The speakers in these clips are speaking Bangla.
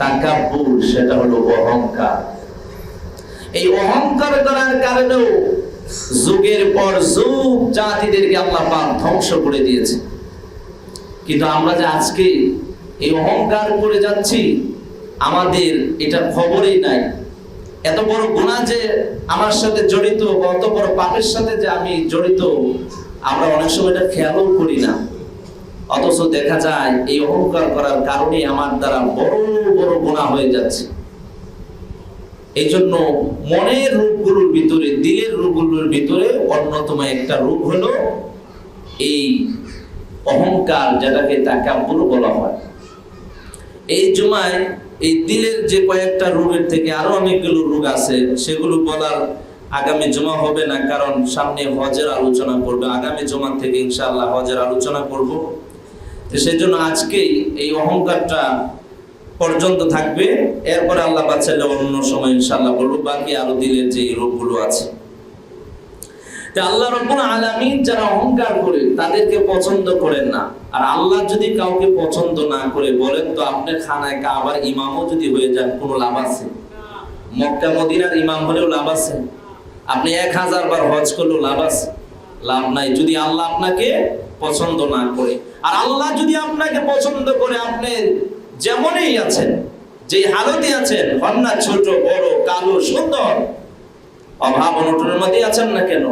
তাকাব্বুর, সেটা হলো অহংকার। এই অহংকার করার কারণেও যুগের পর যুগ জাতিদেরকে আল্লাহ পাক ধ্বংস করে দিয়েছে। কিন্তু আমরা যে আজকে এই অহংকার করে যাচ্ছি, আমাদের এটা খবরই নাই। এত বড় গুণা যে আমার সাথে জড়িত বা অত বড় পাপের সাথে যে আমি জড়িত, আমরা অনেক সময় এটা খেয়ালও করি না। অথচ দেখা যায় এই অহংকার করার কারণে আমার দ্বারা বড় বড় গুণা হয়ে যাচ্ছে। এই জন্য মনের রূপগুলোর ভিতরে, দিলের রূপগুলোর ভিতরে অন্যতম একটা রূপ হলো এই অহংকার যেটাকে তাকাব্বুর বলা হয়। এই জুমায় এই দিলের যে কয়েকটা রোগের থেকে আরও অনেকগুলো রোগ আছে, সেগুলো বলার আগামী জমা হবে না, কারণ সামনে হজের আলোচনা করবে। আগামী জমা থেকে ইনশাআল্লাহ হজের আলোচনা করব। তো সেই জন্য আজকেই এই অহংকারটা পর্যন্ত থাকবে। এরপরে আল্লাহ বাচ্চালে অন্য সময় ইনশাআল্লাহ বলব, বাকি আরও দিলের যে রোগগুলো আছে। আল্লাহ রব্বুল আলামিন যারা অহংকার করে, তাদেরকে পছন্দ করেন না। আর আল্লাহ যদি কাউকে পছন্দ না করে বলেন, তো আপনি খানায় কাবার ইমামও যদি হয়ে যান, কোনো লাভ আছে? মক্কা, মদিনার ইমাম হলেও লাভ আছে? আপনি এক হাজার বার হজ করলেও লাভ আছে? লাভ নাই। যদি আল্লাহ আপনাকে পছন্দ না করে আর আল্লাহ যদি আপনাকে পছন্দ করে, আপনি যেমনই আছেন যে হালতে আছেন হন না ছোট, বড়, কালো, সুন্দর, অভাব অনটনের মধ্যে আছেন না কেন?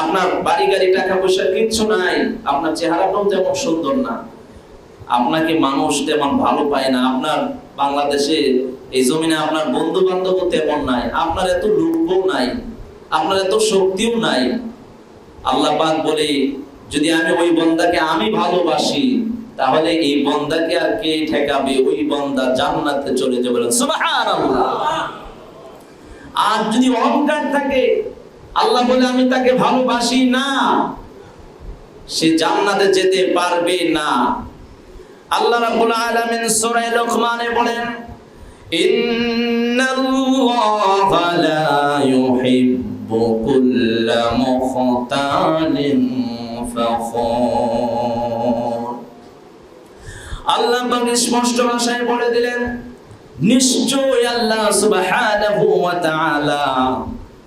আপনার বাড়ি, গাড়ি, টাকা পয়সা কিচ্ছু নাই, আপনার চেহারাটাও তেমন সুন্দর না। আপনাকে মানুষ তেমন ভালো পায় না, আপনার বাংলাদেশে এই জমিনে আপনার বন্ধু বান্ধব তেমন নাই, আপনার এত লোকও নাই, আপনার এত শক্তিও নাই। আল্লাহ পাক বলে যদি আমি ওই বন্দাকে আমি ভালোবাসি, তাহলে এই বন্দাকে আর কে ঠেকাবে? ওই বন্দা জান্নাতে চলে যাবে আর যদি অহংকার থাকে, আল্লাহ বলে আমি তাকে ভালোবাসি না, সে জান্নাতে যেতে পারবে না। আল্লাহ রাব্বুল আলামিন সূরা লোকমানে বলেন, ইন্নাল্লাহা লা ইউহিব্বু কুল্লা মুখতালিন পাক স্পষ্ট ভাষায় বলে দিলেন নিশ্চয় আল্লাহ সুবহানাহু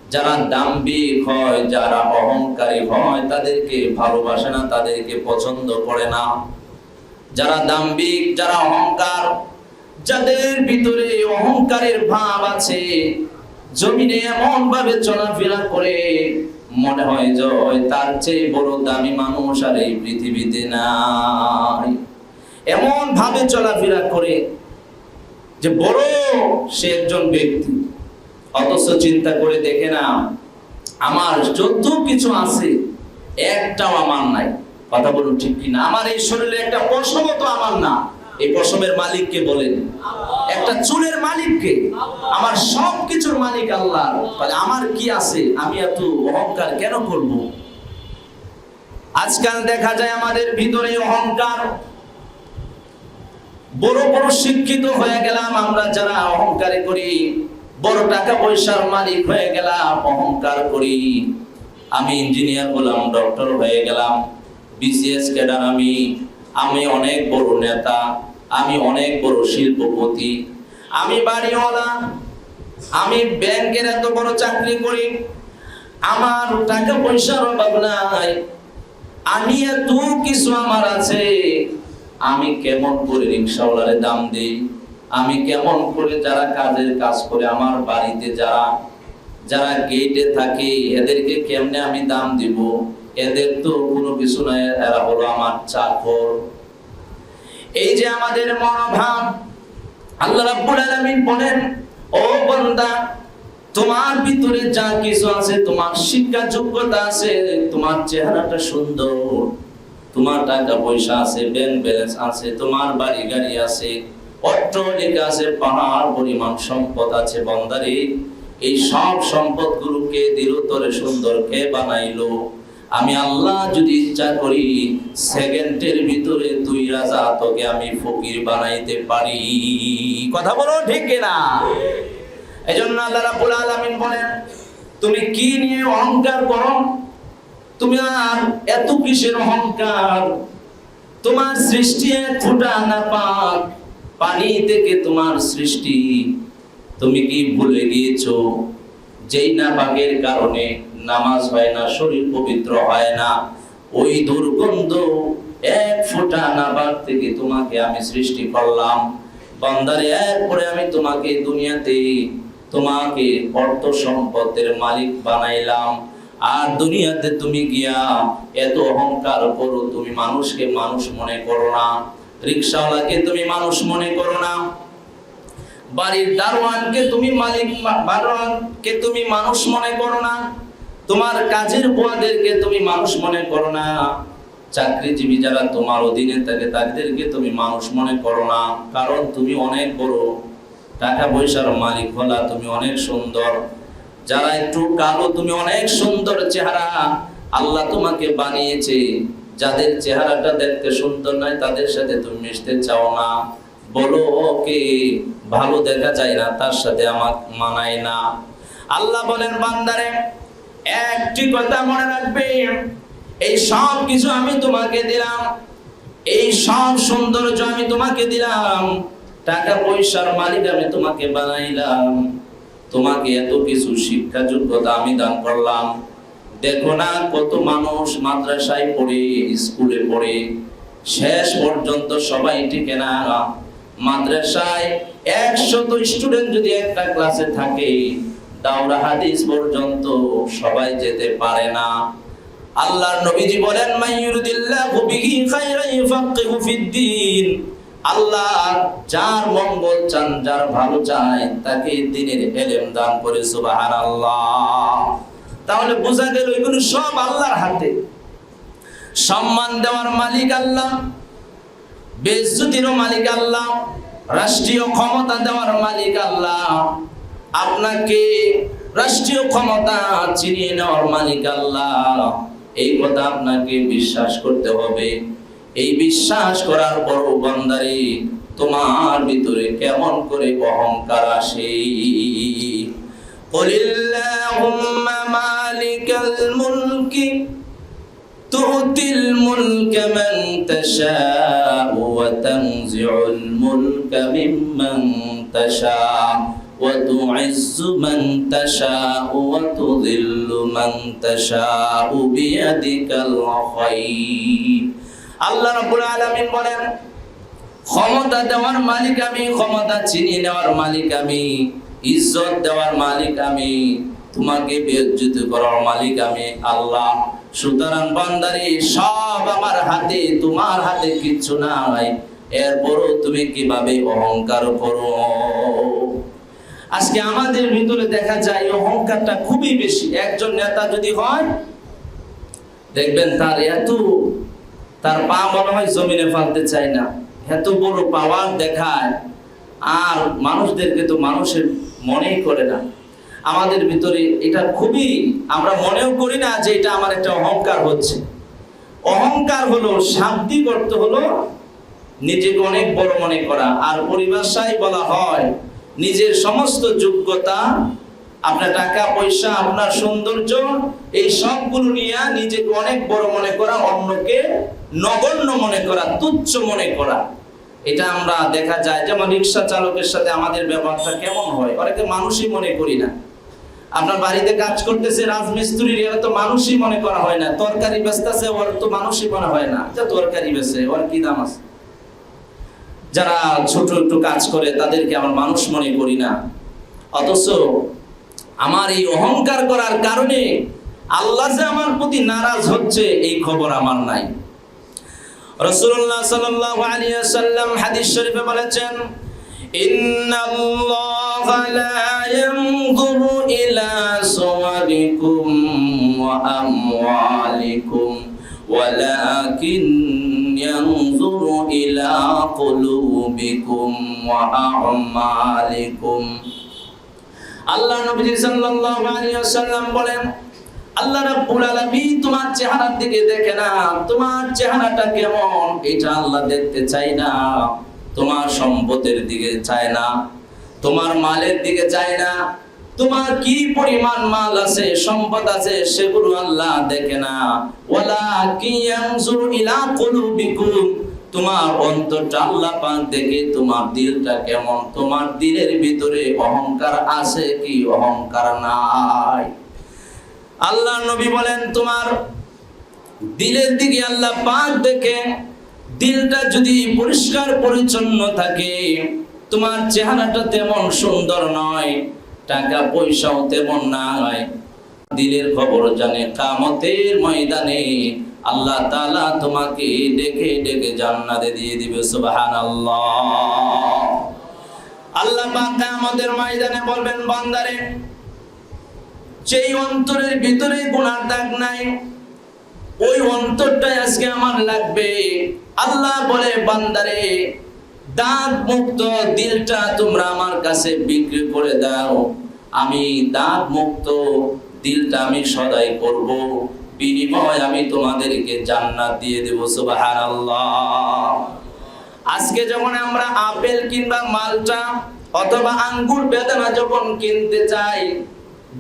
যারা দাম্ভিক হয়, যারা অহংকারী হয়, তাদেরকে ভালোবাসে না, তাদেরকে পছন্দ করে না। যারা দাম্ভিক, যারা অহংকার, যাদের ভিতরে অহংকারের ভাব আছে, জমিনে এমন ভাবে চলাফেরা করে মনে হয় জয়, তার চেয়ে বড় দামি মানুষ আর এই পৃথিবীতে নাই। এমন ভাবে চলাফেরা করে যে বড় সে একজন ব্যক্তি। অথচ চিন্তা করে দেখে না, আমার যত কিছু আছে, একটাও আমার নাই। কথা বলুন ঠিক কিনা? আমার এই শরীরে একটা পশমও তো আমার না। এই পশমের মালিককে বলেন। একটা চুলের মালিককে, আমার সব কিছুর মালিক আল্লাহ। তাহলে আমার কি আছে? আমি এত অহংকার কেন করব? আজকাল দেখা যায় আমাদের ভিতরে অহংকার। বড় বড় শিক্ষিত হয়ে গেলাম আমরা যারা অহংকারে করি। বড় টাকা পয়সার মালিক হয়ে গেলাম, অহংকার করি। আমি ইঞ্জিনিয়ার হলাম, ডক্টর হয়ে গেলাম, বিসিএস ক্যাডার আমি। আমি অনেক বড় নেতা। আমি অনেক বড় শিল্পপতি। আমি বাড়িওয়ালা। আমি ব্যাংকের এত বড় চাকরি করি। আমার টাকা পয়সার অভাব নাই। আমি এত কিছু আমার আছে। আমি কেমন করে রিক্সাওয়ালারে দাম দেই? আমি কেমন করে যারা কাজের কাজ করে আমার বাড়িতে যারা যারা গেটে থাকে, এদেরকে কেমনে আমি দাম দিব? এদের তো কোনো কিছু নাই। এরা হলো আমার চাকর। এই যে আমাদের মনোভাব, আল্লাহ রাব্বুল আলামিন বলেন, ও বান্দা, তোমার ভিতরে যা কিছু আছে, তোমার শিক্ষা যোগ্যতা আছে, তোমার চেহারাটা সুন্দর, তোমার টাকা পয়সা আছে ব্যাংক ব্যালেন্স আছে, তোমার বাড়ি গাড়ি আছে অট্টালিকা আছে, পাহাড়, পরিমাণ সম্পদ আছে, বন্দারে, এই সব সম্পদগুলোকে দৃঢ়তরে সুন্দর কে বানাইলো? আমি আল্লাহ যদি ইচ্ছা করি, সেকেন্ডের ভিতরে দুই রাজা তোকে আমি ফকির বানাইতে পারি। কথা বলো ঠিক কিনা? এই জন্য আল্লাহ রাব্বুল আলামিন বলেন, তুমি কি নিয়ে অহংকার করো? তুমি আর এত কিসের অহংকার? তোমার সৃষ্টি ফুটা না পাক পানি থেকে তোমার সৃষ্টি। তুমি কি ভুলে গিয়েছো? যেই না পাকের কারণে নামাজ হয় না, শরীর পবিত্র হয় না, ওই দুর্গন্ধ এক ফোঁটা নাবাক থেকে তোমাকে আমি সৃষ্টি করলাম। বান্দারে, এরপরে আমি তোমাকে দুনিয়াতে তোমাকে অর্থ সম্পদের মালিক বানাইলাম। আর দুনিয়াতে তুমি গিয়া এত অহংকার করো, তুমি মানুষকে মানুষ মনে করো না। রিক্সাওয়ালাকে তুমি মানুষ মনে করো না। বাড়ির দারোয়ানকে তুমি মালিক দারোয়ানকে তুমি মানুষ মনে করো না। তোমার কাজের বুয়াদেরকে তুমি মানুষ মনে করো না। চাকরিজীবী যারা তোমার অধীনে থাকে, তাদেরকে তুমি মানুষ মনে করো না। কারণ তুমি অনেক বড়। টাকা পয়সার মালিক হলা, তুমি অনেক সুন্দর। যারা একটু কালো, তুমি অনেক সুন্দর চেহারা। আল্লাহ তোমাকে বানিয়েছে। যাদের চেহারাটা দেখতে সুন্দর নয়, তাদের সাথে তুমি মিশতে চাও না। বলো ওকে ভালো দেখা যায় না, তার সাথে আমার মানায় না। আল্লাহ বলেন, বান্দারে, একটি কথা মনে রাখবে, এই সব কিছু আমি তোমাকে দিলাম, এই সব সৌন্দর্য আমি তোমাকে দিলাম, টাকা পয়সার মালিক আমি তোমাকে বানাইলাম, তোমাকে এত কিছু শিক্ষা যোগ্যতা আমি দান করলাম। দেখো না কত মানুষ মাদ্রাসায় পড়ে, স্কুলে পড়ে, শেষ পর্যন্ত সবাই টিকে না। মাদ্রাসায় একশত স্টুডেন্ট যদি একটা ক্লাসে থাকে, দাওরা হাদিস পর্যন্ত সবাই যেতে পারে না। আল্লাহর নবীজি বলেন মাইয়ুরিদিল্লাহু বিহি খাইরান ইউফাক্কিহু ফিদ্দিন আল্লাহ যার মঙ্গল চান, যার ভালো চায়, তাকে দিনের এলেম দান করে, সুবহানাল্লাহ। তাহলে বোঝা গেল এগুলো সব আল্লাহর হাতে। সম্মান দেওয়ার মালিক আল্লাহ। বেজ্জতিরও মালিক আল্লাহ রাষ্ট্রীয় ক্ষমতা দেওয়ার মালিক আল্লাহ আপনাকে রাষ্ট্রীয় ক্ষমতা চিনিয়ে নেওয়ার মালিক আল্লাহ এই কথা আপনাকে বিশ্বাস করতে হবে এই বিশ্বাস করার পর বান্দারে তোমার ভিতরে কেমন করে অহংকার আসে قل اللهم مالك الملك تؤتي الملك من تشاء وتنزع الملك ممن تشاء وتعز من تشاء وتذل من تشاء بيدك الخير আল্লাহ রাব্বুল আলামিন বলেন ক্ষমতা দেওয়ার মালিক আমি ক্ষমতা চিনিয়ে নেওয়ার মালিক আমি ইজ্জত দেওয়ার মালিক আমি তোমাকে বেজ্জত করার মালিক আমি আল্লাহ সুতরাং বান্দারি, সব আমার হাতে, তোমার হাতে কিচ্ছু নাই। এরপরও তুমি কীভাবে অহংকার করো? আজকে আমাদের ভিতরে দেখা যায় অহংকারটা খুবই বেশি। একজন নেতা যদি হয়, দেখবেন তার এত, তার পা মনে হয় জমিনে ফালতে চায় না। এত বড় পাওয়ার দেখায়। আর মানুষদেরকে তো মানুষের মনেই করে না। আমাদের ভিতরে এটা খুবই, আমরা মনেও করি না যে এটা আমার একটা অহংকার হচ্ছে। অহংকার হলো শাব্দিক অর্থ হলো, নিজেকে অনেক বড় মনে করা। আর পরিভাষায় বলা হয়, নিজের সমস্ত যোগ্যতা, আপনার টাকা, পয়সা, আপনার সৌন্দর্য, এই সবগুলো নিয়ে নিজেকে অনেক বড় মনে করা, অন্যকে নগণ্য মনে করা, তুচ্ছ মনে করা। এটা আমরা দেখা যায়, যেমন রিক্সা চালকের সাথে আমাদের ব্যবহারটা কেমন হয়? অনেকে মানুষই মনে করি না। আপনার বাড়িতে কাজ করতেছে রাজমিস্ত্রির, এরা তো মানুষই মনে করা হয় না। তরকারি বেচতেছে, ওর তো মানুষই মনে হয় না। যে তরকারি বেচে, ওর কি দাম আছে? যারা ছোট একটু কাজ করে, তাদেরকে আমার মানুষ মনে করি না। অথচ আমার এই অহংকার করার কারণে আল্লাহ যে আমার প্রতি নারাজ হচ্ছে, এই খবর আমার নাই। আলাইহি ওয়াসাল্লাম হাদিস শরীফে বলেছেন ইন্নাল্লাহা লা ইয়ানজুরু ইলা সুওয়ারিকুম ওয়া আমওয়ালিকুম ولكن ينظر إلى قلوبكم وأعمالكم আল্লাহ নবী সাল্লাল্লাহু আলাইহি ওয়াসাল্লাম বলেন আল্লাহ রাব্বুল আলামিন তোমার চেহারার দিকে দেখে না তোমার চেহারাটা কেমন এটা আল্লাহ দেখতে চায় না তোমার সম্পদের দিকে চায় না, তোমার মালের দিকে চায় না, তোমার কি পরিমাণ মাল আছে, সম্পদ আছে সেগুলো আল্লাহ দেখে না। ওয়ালা কিয়ানজুর ইলা কুলুবিকুম, তোমার অন্তরটা আল্লাহ পাক দেখে তোমার দিলটা কেমন, তোমার দিলের ভিতরে অহংকার আছে কি অহংকার নাই? আল্লাহ নবী বলেন, তোমার দিলের দিকে আল্লাহ পাক দেখে দিলটা যদি পরিষ্কার পরিচ্ছন্ন থাকে, তোমার চেহারাটা তেমন সুন্দর নয়, টাকা পয়সাও তেমন নাই দিলের খবর জানে, কামতের ময়দানে আল্লাহ তালা তোমাকে ডেকে ডেকে জান্নাতে দিয়ে দিবে সুবাহান আল্লাহ আমাদের ময়দানে বলবেন, বান্দারে সেই অন্তরের ভিতরে গুনার দাগ নাই ওই অন্তরটাই আজকে আমার লাগবে। আল্লাহ বলে, বান্দারে, দাঁত মুক্ত দিলটা তোমরা আমার কাছে বিক্রি করে দাও। আমি দাঁত মুক্ত দিলটা আমি সদাই করব। বিনিময় আমি তোমাদেরকে জান্নাত দিয়ে দেব, সুবহানাল্লাহ। আজকে যখন আমরা আপেল কিংবা মালটা অথবা আঙ্গুর বেদানা যখন কিনতে চাই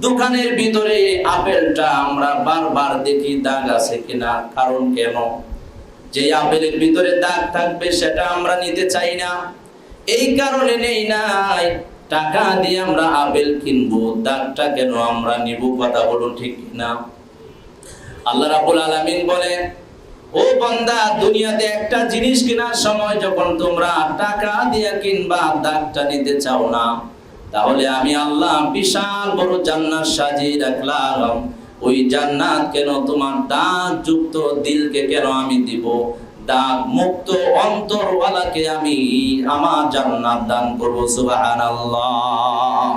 দোকানের ভিতরে আপেলটা আমরা বারবার দেখি দাগ আছে কিনা, কারণ কেন? যে আপেলের ভিতরে দাগ থাকবে সেটা আমরা নিতে চাই না। এই কারণে নেই নাই, টাকা দিয়ে আমরা আপেল কিনবো, দাগটা কেন আমরা নিব কথা বলুন ঠিক না আল্লাহ রাবুল আলামিন বলে, ও বান্দা, দুনিয়াতে একটা জিনিস কেনার সময় যখন তোমরা টাকা দিয়ে কিনবা, দাগটা নিতে চাও না তাহলে আমি আল্লাহ বিশাল বড় জান্নাত সাজিয়ে রাখলাম। ওই জান্নাত কেন তোমার দাগ যুক্ত দিলকে কেন আমি দিব? দাগ মুক্ত অন্তরওয়ালাকে আমি আমার জান্নাত দান করব, সুবহানাল্লাহ।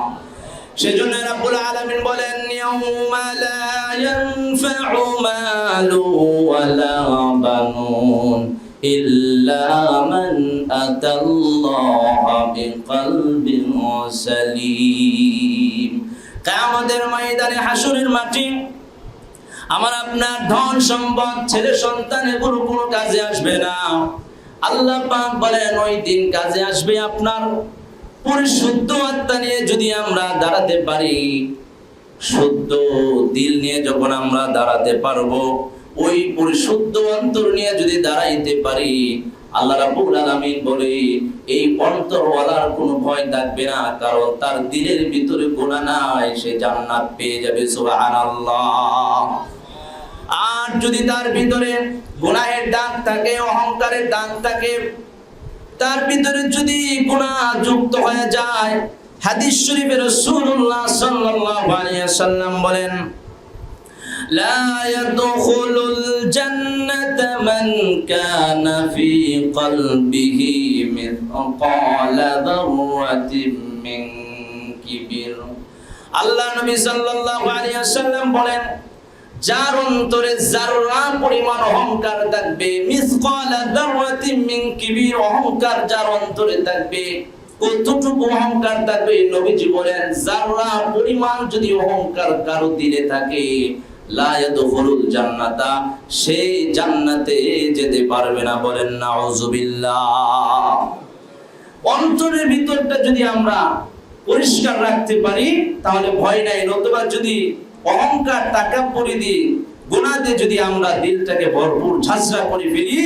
সেজন্য রাব্বুল আলামিন বলেন, ইয়াউমা লা ইয়ানফা'ু মালু ওয়ালা বানুন। ইল্লা মান আতাল্লাহা বিকলবিন সালিম কিয়ামতের ময়দানে হাসরের মাটি আমার আপনার ধন সম্পদ, ছেলে সন্তান এগুলো কোনো কাজে আসবে না। আল্লাহ পাক বলেন, ওই দিন কাজে আসবে আপনার। পরিশুদ্ধ আত্মা নিয়ে যদি আমরা দাঁড়াতে পারি, শুদ্ধ দিল নিয়ে যখন আমরা দাঁড়াতে পারব ওই পরিশুদ্ধ অন্তর নিয়ে যদি দাঁড়াইতে পারি, আল্লাহ রাব্বুল আলামিন বলে, এই অন্তরওয়ালার কোনো ভয় থাকবে না, কারণ তার দিলের ভিতরে গুনাহ নাই, সে জান্নাত পেয়ে যাবে, সুবহানাল্লাহ। আর যদি তার ভিতরে গুনাহের দাগ থাকে, অহংকারের দাগ থাকে, তার ভিতরে যদি গুনাহ যুক্ত হয়ে যায়, হাদিস শরীফে রাসূলুল্লাহ সাল্লাল্লাহু আলাইহি সাল্লাম বলেন لا يدخل الجنة من كان في قلبه مثقال ذرة من كبر আল্লাহ নবী সাল্লাল্লাহু আলাইহি ওয়াসাল্লাম বলেন যার অন্তরে জাররা পরিমাণ অহংকার থাকবে মিসকালা দাররাতিন মিন কিবির অহংকার যার অন্তরে থাকবে কতটুকু অহংকার থাকবে নবীজি বলেন জাররা পরিমাণ যদি অহংকার কারো দিলে থাকে লা ইয়াদখুলুল জান্নাতা, সে জান্নাতে যেতে পারবে না বলেন নাউজুবিল্লাহ। অন্তরের ভিতরটা যদি আমরা পরিষ্কার রাখতে পারি, তাহলে ভয় নাই, নতুবা যদি অহংকার তাকাব্বুরি দিয়ে, গুনাহ দিয়ে যদি আমরা দিলটাকে ভরপুর ঝাঁঝরা করে ফেলি,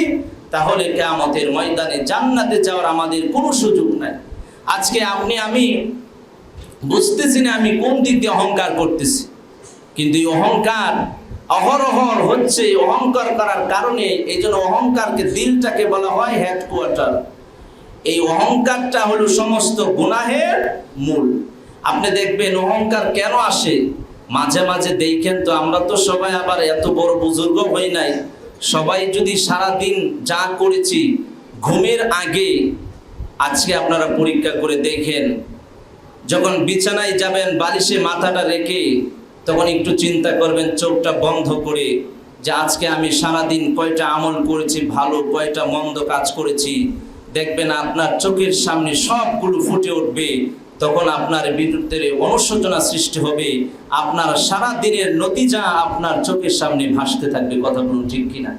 তাহলে কিয়ামতের ময়দানে জান্নাতে যাওয়ার আমাদের কোনো সুযোগ নাই। আজকে আপনি, আমি বুঝতেছি না আমি কোন দিক দিয়ে অহংকার করতেছি। কিন্তু এই অহংকার অহরহর হচ্ছে অহংকার করার কারণে, এই জন্য অহংকারকে দিলটাকে বলা হয় হেডকোয়ার্টার এই অহংকারটা হলো সমস্ত গুনাহের মূল। আপনি দেখবেন অহংকার কেন আসে? মাঝে মাঝে দেখেন তো, আমরা তো সবাই আবার এত বড় বুজুর্গ হই নাই। সবাই যদি সারা দিন যা করেছি ঘুমের আগে, আজকে আপনারা পরীক্ষা করে দেখেন, যখন বিছানায় যাবেন, বালিশে মাথাটা রেখে তখন একটু চিন্তা করবেন, চোখটা বন্ধ করে যে আজকে আমি সারাদিন কয়টা আমল করেছি, ভালো কয়টা মন্দ কাজ করেছি, দেখবেন আপনার চোখের সামনে সবগুলো ফুটে উঠবে, তখন আপনার বিরুদ্ধে অনুশোচনা সৃষ্টি হবে, আপনার সারা দিনের নতিজা আপনার চোখের সামনে ভাসতে থাকবে, কথা বলুন ঠিক কিনা?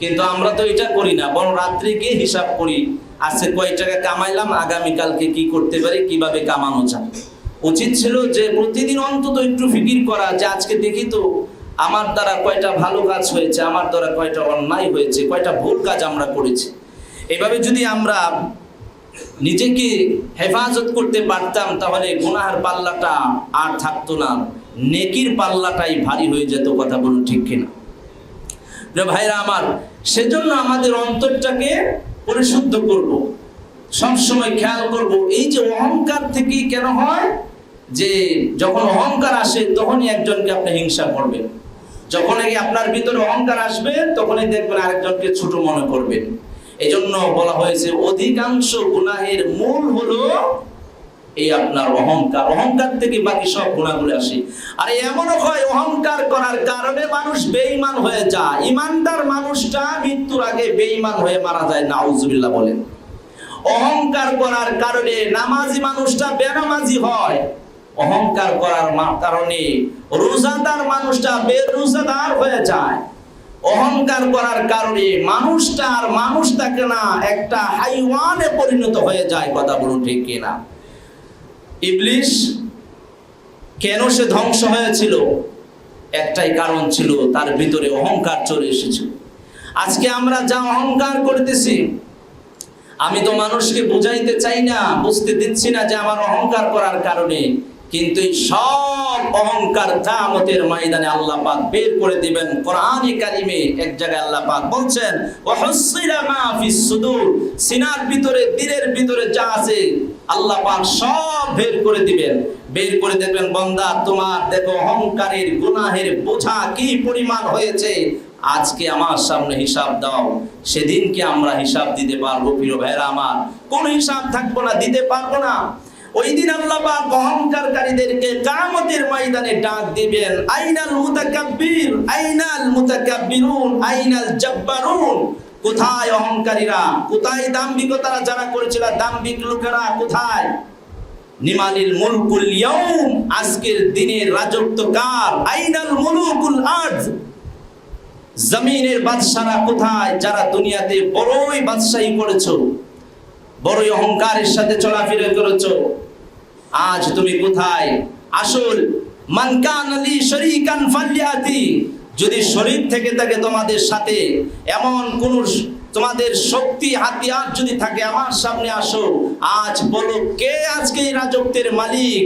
কিন্তু আমরা তো এটা করি না, বরং রাত্রে গিয়ে হিসাব করি, আজকে কয় টাকা কামাইলাম, আগামীকালকে কি করতে পারি, কীভাবে কামানো যায়? উচিত ছিল যে প্রতিদিন অন্তত একটু ফিকির করা, যে আজকে দেখি তো আমার দ্বারা কয়টা ভালো কাজ হয়েছে, আমার দ্বারা কয়টা অন্যায় হয়েছে, কয়টা ভুল কাজ আমরা করেছি। এভাবে যদি আমরা নিজেকে হেফাজত করতে পারতাম, তাহলে গুনাহার পাল্লাটা আর থাকতো না, নেকির পাল্লাটাই ভারী হয়ে যেত কথা বলুন ঠিক কিনা। ভাইরা আমার, সেজন্য আমাদের অন্তরটাকে পরিশুদ্ধ করব, সবসময় খেয়াল করব, এই যে অহংকার থেকেই কেন হয়? যে যখন অহংকার আসে, তখনই একজনকে আপনি হিংসা করবেন। যখনই আপনার ভিতরে অহংকার আসবে, তখনই দেখবেন আরেকজনকে ছোট মনে করবেন। এই জন্য বলা হয়েছে, অধিকাংশ গুনাহের মূল হলো এই আপনার অহংকার। অহংকার থেকে বাকি সব গুণাগুলো আসে। আর এমনও হয়, অহংকার করার কারণে মানুষ বেঈমান হয়ে যায়। ইমানদার মানুষটা মৃত্যুর আগে বেঈমান হয়ে মারা যায়, নাউজুবিল্লাহ বলেন। অহংকার করার কারণে নামাজি মানুষটা বেনামাজি হয়। অহংকার করার কারণে রোজাদার মানুষটা বেরোজাদার হয়ে যায়। অহংকার করার কারণে মানুষটা আর মানুষ থাকে না, একটা হাইওয়ানে পরিণত হয়ে যায়, কথা বলুন ঠিক কিনা। ইবলিশ কেন সে ধ্বংস হয়েছিল? একটাই কারণ ছিল, তার ভিতরে অহংকার চলে এসেছিল আজকে আমরা যা অহংকার করতেছি, আমি তো মানুষকে বুঝাইতে চাই না, বুঝতে দিচ্ছি না যে আমার অহংকার করার কারণে কিন্তু সব অহংকার জামতের ময়দানে আল্লাহ পাক বের করে দিবেন। কোরআনে কারিমে এক জায়গায় আল্লাহ পাক বলছেন, ওয়াহুসসিরা মা ফিস সুদূর সিনার ভিতরে দিলের ভিতরে যা আছে আল্লাহ পাক সব বের করে দিবেন। বের করে দেখবেন, বন্দা, তোমার দেখো অহংকারের গুনাহের বোঝা কি পরিমাণ হয়েছে? আজকে আমার সামনে হিসাব দাও। সেদিনকে আমরা হিসাব দিতে পারব, প্রিয় ভাইরা আমার। কোন হিসাব থাকব না, দিতে পারব না। ওই দিন আল্লাহ পাক অহংকারকারীদেরকে কিয়ামতের ময়দানে ডাক দিবেন, আইনাল মুতাকাব্বির, আইনাল মুতাকাব্বিরুন, আইনাল জাব্বারুন। কোথায় অহংকারীরা? কোথায় দাম্ভিকতারা? যারা করেছিল দাম্ভিক লোকেরা কোথায়? নিমানিল মুলকুল ইয়াউম, আজকের দিনের রাজত্ব কার? আইনাল মুলুকুল আরজ জমিনের বাদশারা কোথায়? যারা দুনিয়াতে বড়ই বাদশাহী করেছ, বড়ই অহংকারের সাথে চলাফেরা করেছ। আজ তুমি কোথায়? আসল মানকান আলী শরীকান ফালিয়াতি। যদি শরীর থেকে থাকে তোমাদের সাথে, এমন কোন তোমাদের শক্তি, হাতিয়ার যদি থাকে, আমার সামনে আসো। আজ বলো, কে আজকে এই রাজত্বের মালিক?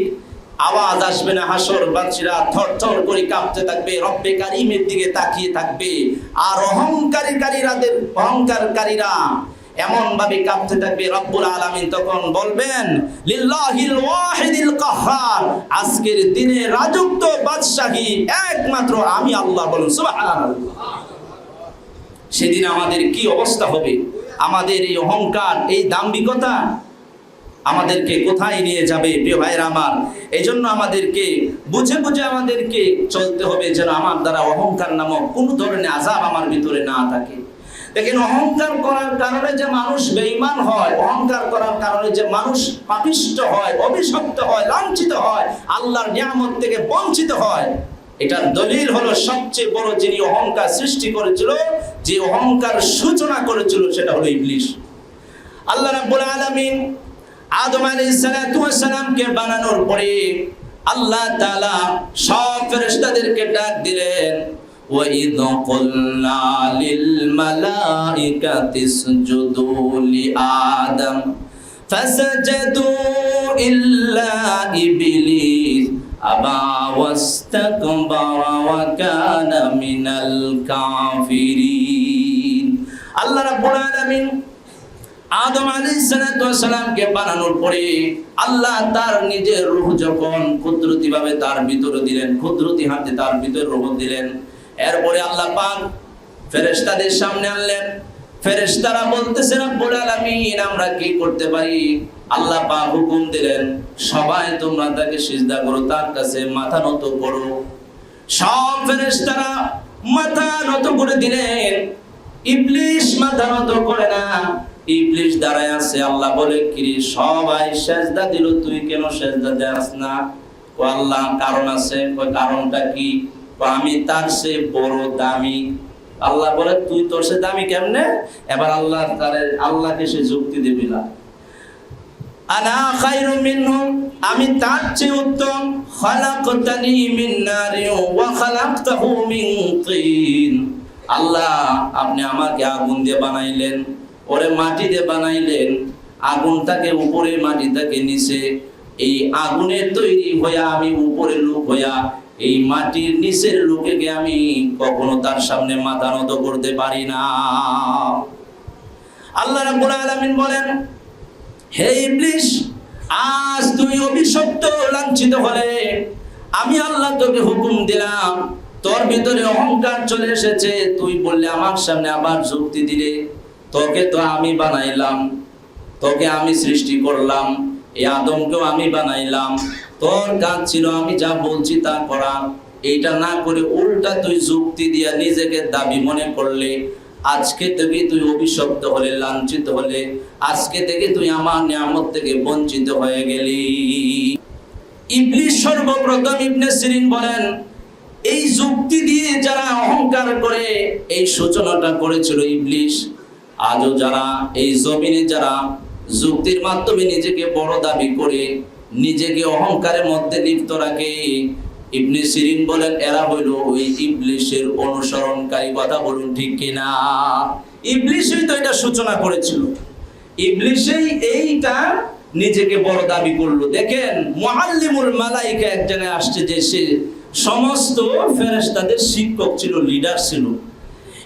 আওয়াজ আসবে না, হাসর বাচ্চারা থর থর করে কাঁপতে থাকবে, রব্বে কারিমের দিকে তাকিয়ে থাকবে। আর অহংকারীকারীরাদের, অহংকারকারীরা এমন ভাবে কাঁপতে থাকবে রব্বুল আলামিন তখন বলবেন, লিল্লাহিল ওয়াহিদিল কাহ্হার আজকের দিনে রাজত্ব বাদশাহী একমাত্র আমি আল্লাহ বলুন, সুবহানাল্লাহ। সেদিন আমাদের কি অবস্থা হবে? আমাদের এই অহংকার, এই দাম্ভিকতা আমাদেরকে কোথায় নিয়ে যাবে প্রিয় ভাইয়ের আমার? এই জন্য আমাদেরকে বুঝে বুঝে আমাদেরকে চলতে হবে যেন আমার দ্বারা অহংকার নামক কোনো ধরনের আজাব আমার ভিতরে না থাকে। দেখেন অহংকার করার কারণে যে মানুষ বেঈমান হয়, অহংকার করার কারণে যে মানুষ পাপিষ্ট হয়, অভিশপ্ত হয়, লাঞ্ছিত হয়, আল্লাহর নিয়ামত থেকে বঞ্চিত হয়, এটার দলিল হলো সবচেয়ে বড় যিনি অহংকার সৃষ্টি করেছিল, যে অহংকার সূচনা করেছিল সেটা হলো ইবলিশ। আল্লাহ রাব্বুল আলামিন আদম আলাইহিস সালাতু ওয়াস সালামকে বানানোর পরে আল্লাহ তাআলা সব ফেরেশতাদেরকে ডাক দিলেন وَإِذْ قُلْنَا لِلْمَلَائِكَةِ اسْجُدُوا لِآدَمَ فَسَجَدُوا إِلَّا إِبْلِيسَ أَبَى وَاسْتَكْبَرَ وَكَانَ مِنَ الْكَافِرِينَ আল্লাহ রাব্বুল আলামিন আদম আলাইহিসসালামকে বানানোর পরে আল্লাহ তার নিজের রূহ যখন কুদরতি ভাবে তার ভিতরে দিলেন কুদরতি হাতে তার ভিতরে রূহ দিলেন এরপরে আল্লাহ পাক ফেরেশতাদের সামনে আনলেন। ফেরেশতারা বলতেছে, রব্বুল আলামিন, আমরা কি করতে পারি? আল্লাহ পাক হুকুম দিলেন, সবাই তোমরা তাকে সিজদা করো, তার কাছে মাথা নত করো। সব ফেরেশতারা মাথা নত করে দিলেন। ইবলিশ মাথা নত করে না, ইবলিশ দাঁড়ায় আছে। আল্লাহ বলে, কি সবাই সেজদা দিল, তুই কেন সেজদা দেয়াস না? ও আল্লাহ, কারণ আছে। কই কারণটা কি? ও আমি তার সে বড় দামি। আল্লাহ বলে, তুই তোর সে দামি কেমনে? এবার আল্লাহ তারে, আল্লাহকে সে যুক্তি দিবি না আমি তার চেয়ে উত্তম। আল্লাহ, আপনি আমাকে আগুন দিয়ে বানাইলেন, ওরে মাটি দিয়ে বানাইলেন। আগুনটাকে উপরে মাটিটাকে নিচে, এই আগুনের তৈরি হইয়া আমি উপরে লোক হইয়া এই মাটির নিচের লোকেকে আমি কখনো তার সামনে মাথা নত করতে পারি না। আল্লাহ রাব্বুল আলামিন বলেন, হে ইবলিস, আজ তুই অভিশপ্ত, লাঞ্ছিত হলে আমি আল্লাহ তোকে হুকুম দিলাম, তোর ভিতরে অহংকার চলে এসেছে, তুই বললে আমার সামনে আবার যুক্তি দিলে, তোকে তো আমি বানাইলাম, তোকে আমি সৃষ্টি করলাম এই আদমকেও আমি বানাইলাম। তোর কাজ ছিল, আমি যা বলছি তা করা। এইটা না করে উল্টা তুই যুক্তি দিয়া নিজেকে দাবি মনে করলে। আজকে থেকে তুই অভিশপ্ত হলে, লাঞ্ছিত হলে। আজকে থেকে তুই আমার নিয়ামত থেকে বঞ্চিত হয়ে গেলি। ইবলিস সর্বপ্রথম ইবনে সিরিন বলেন, এই যুক্তি দিয়ে যারা অহংকার করে, এই সূচনাটা করেছিল ইবলিস আজও যারা, এই জমিনে যারা যুক্তির মাধ্যমে নিজেকে বড় দাবি করে, নিজেকে অহংকারের মধ্যে লিপ্ত রাখে। ইবনে সিরিন বলেন, এরা হইল ওই ইবলিশের অনুসরণকারী, কথা বলুন ঠিক কিনা? ইবলিশই তো এটা সূচনা করেছিল। ইবলিশেই এইটা নিজেকে বড় দাবি করল। দেখেন, মুআল্লিমুল মালাইকা এক জায়গায় আসছে যে সে সমস্ত ফেরেশতাদের শিক্ষক ছিল লিডার ছিল।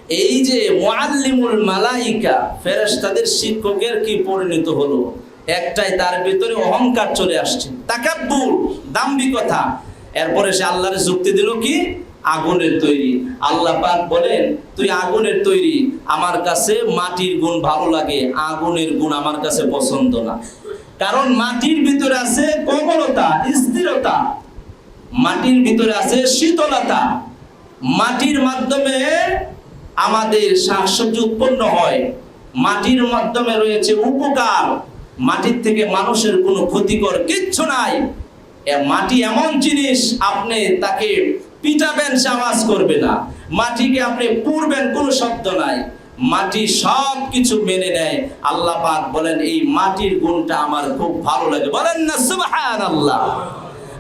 এই যে মুআল্লিমুল মালাইকা, ফেরেশতাদের শিক্ষকের কি পরিণত হলো? একটাই তার ভিতরে অহংকার চলে আসছে। তাকাব্বুর, দাম্ভিকতা। এরপরে সে আল্লাহর যুক্তি দিল কি? আগুনের তৈরি। আল্লাহ পাক বলেন, তুই আগুনের তৈরি। আমার কাছে মাটির গুণ ভালো লাগে, আগুনের গুণ আমার কাছে পছন্দ না। কারণ মাটির ভিতরে আছে কোমলতা, স্থিরতা। মাটির ভিতরে আছে শীতলতা। মাটির মাধ্যমে আমাদের শাকসবজি উৎপন্ন হয়, মাটির মাধ্যমে রয়েছে উপকার। মাটির থেকে মানুষের কোনো ক্ষতিকর কিচ্ছু নাই। মাটি এমন জিনিস, আপনি তাকে পিটাবেন সে করবে না। মাটিকে আপনি পুরবেন কোনো শব্দ নাই। মাটি সব কিছু মেনে নেয়। আল্লাহ পাক বলেন, এই মাটির গুণটা আমার খুব ভালো লাগে। বলেন না, সুবহানাল্লাহ।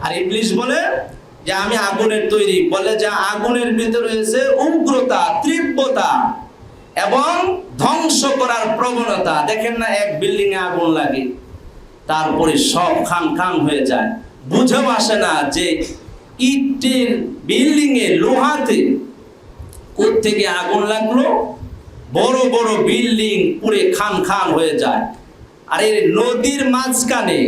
আর ইবলিশ বলে যে আমি আগুনের তৈরি। বলে যে আগুনের ভিতরে রয়েছে উগ্রতা, তীব্রতা এবং ধ্বংস করার প্রবণতা। দেখেন না, এক বিল্ডিং এ আগুন লাগে, তারপরে সব খান খান হয়ে যায়। বুঝেও আসে না যে ইটের বিল্ডিং এ লোহাতে থেকে আগুন লাগল? বড় বড় বিল্ডিং পুরে খান খান হয়ে যায়। আর এই নদীর মাঝখানে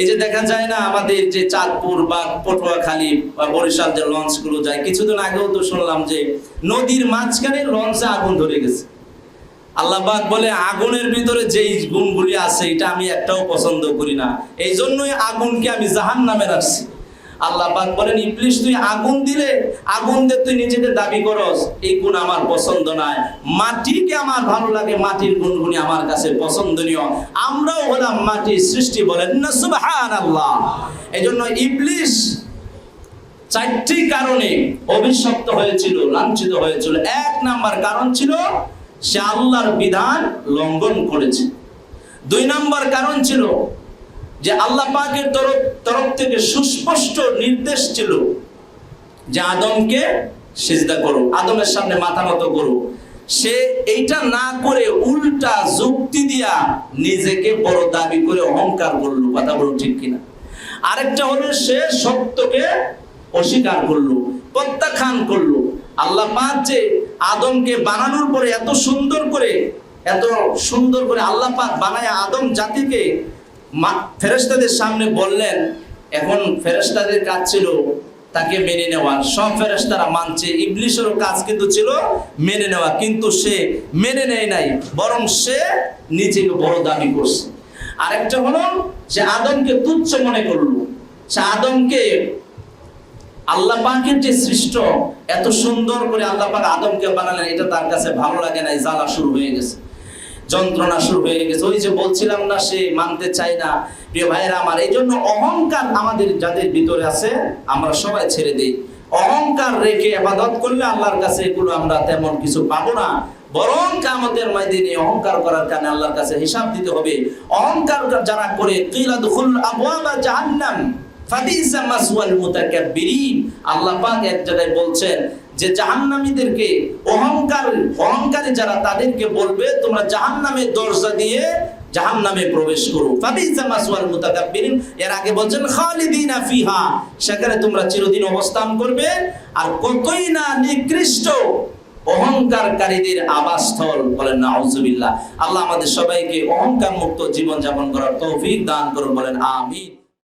এই যে দেখা যায় না আমাদের যে চাঁদপুর বা পটুয়াখালী বা বরিশাল যে লঞ্চগুলো যায়, কিছুদিন আগেও তো শুনলাম যে নদীর মাঝখানে লঞ্চে আগুন ধরে গেছে। আল্লাহবাক বলে, আগুনের ভিতরে যেই গুণগুলি আছে, এটা আমি একটাও পছন্দ করি না। এই জন্যই আগুনকে আমি জাহান নামে রাখছি। আল্লাহ পাক বলেন, ইবলিশ, তুই আগুন দিলে, আগুন দিয়ে তুই নিজেকে দাবি করস। এই গুণ আমার পছন্দ নয় মাটিকে আমার ভালো লাগে, মাটির গুণগুলি আমার কাছে পছন্দনীয়। আমরাও হলাম মাটির সৃষ্টি বলেন না সুবহান আল্লাহ এই জন্য ইবলিশ চারটি কারণে অভিশপ্ত হয়েছিল, লাঞ্ছিত হয়েছিল। এক নাম্বার কারণ ছিল, সে আল্লাহর বিধান লঙ্ঘন করেছে। দুই নাম্বার কারণ ছিল যে আল্লাহ পাকের তরফ তরফ থেকে সুস্পষ্ট নির্দেশ ছিল যে আদমকে সিজদা করো আদমের সামনে মাথা নত করো সে এইটা না করে উল্টা যুক্তি দিয়া নিজেকে বড় দাবি করে অহংকার করল, কথা বলো ঠিক কিনা। আরেকটা হলো সে সত্যকে অস্বীকার করল, প্রত্যাখ্যান করল। আল্লাহ পাক যে আদমকে বানানোর পরে এত সুন্দর করে এত সুন্দর করে আল্লাহ পাক বানায় আদম জাতিকে ফেরেস্তাদের সামনে বললেন, এখন ফেরেস্তাদের কাজ ছিল তাকে মেনে নেওয়া। সব ফেরেস্তারা মানছে, ইবলিশেরও কাজ কিন্তু ছিল মেনে নেওয়া, কিন্তু সে মেনে নেয় নাই, বরং সে নিজেকে বড় দাবি করছে। আরেকটা হলো সে আদমকে তুচ্ছ মনে করল। সে আদমকে আল্লাহ পাকের যে সৃষ্ট, এত সুন্দর করে আল্লাহ পাক আদমকে বানালেন, এটা তার কাছে ভালো লাগে না জ্বালা শুরু হয়ে গেছে। যন্ত্রণা শুরু হয়ে গেছে। ওই যে বলছিলাম না, সে মানতে চাই না। প্রিয় ভাইয়েরা আমার, এই জন্য অহংকার আমাদের যাদের ভিতরে আছে, আমরা সবাই ছেড়ে দিই। অহংকার রেখে আবাদত করলে আল্লাহর কাছে এগুলো আমরা তেমন কিছু পাবো না। বরং কামতের ময়দানে অহংকার করার কারণে আল্লাহর কাছে হিসাব দিতে হবে। অহংকার যারা করে, কিলা দুখুল আবওয়াবা জাহান্নাম, ফাবিসা মাসওয়াল মুতাকাব্বিরিন। আল্লাহ পাক এক জায়গায় বলছেন যে জাহান্নামীদেরকে অহংকার, অহংকারী যারা তাদেরকে বলবে, তোমরা জাহান্নামের দরজা দিয়ে জাহান্নামে প্রবেশ করো। এর আগে বলছেন, খালিদিনা ফিহা। সেখানে তোমরা চিরদিন অবস্থান করবে। আর কতই না নিকৃষ্ট অহংকারকারীদের আবাসস্থল বলেন নাউজুবিল্লাহ আল্লাহ আমাদের সবাইকে অহংকার মুক্ত জীবন যাপন করার তৌফিক দান করুন, বলেন আমিন।